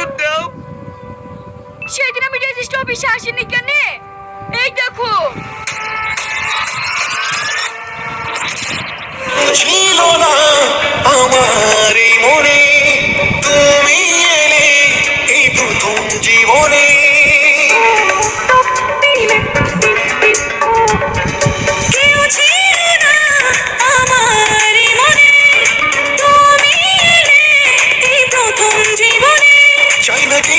উত্তর দাও। সেদিন আমি রেজিস্ট অফিসে আসিনি কেন? এই দেখো। ছিল না আমার।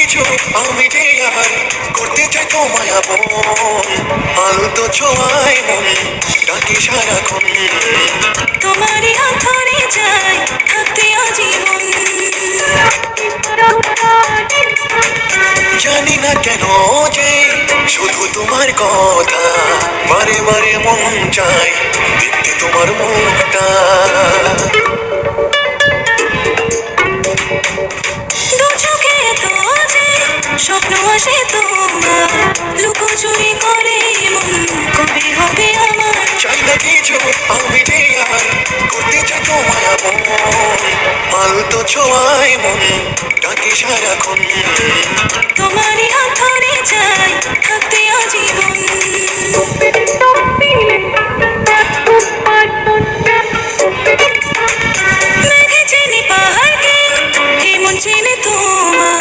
কিছু আমি যে আর করতে চাই তোমায় আপন। আলতো ছোঁয়ায় মন ডাকে সারাক্ষণ। তোমারই হাত ধরে যাই থাকতে আজীবন। জানি না কেন যে শুধু তোমার কথা বারে বারে মন চাই দেখতে তোমার মুখটা স্বপ্ন আসে তোমার। লুকোচুরি করে মন কবে হবে আমার? চাই না কিছু আমি যে আর করতে চাই তোমায় আপন আলতো ছোঁয়ায় মন ডাকে সারাক্ষণ। তোমারই হাত ধরে যাই থাকতে আজীবন। মেঘে চেনে পাহাড়কে কেমন চেনে তোমার।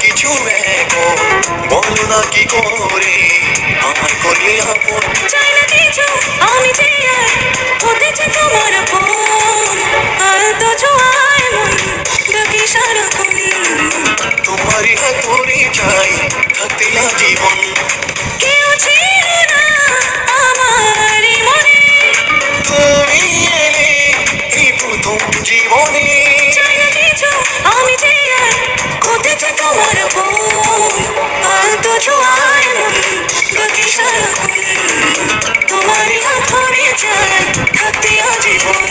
কিছু এখন বলো না কি করে? আমার করলে আপন চাই না কিছু আমি যে আর হতে চাই তোমার আপন আর তো ছোঁয়ায় মন ডাকি সারাক্ষণ। তোমারই হাত চাই থাকতে জীবন। কেউ ছিল তোমার আপন আর তো ছোঁয়ায় মন ডাকি সারাক্ষণ তোমারই হাত চাই থাকতে আজীবন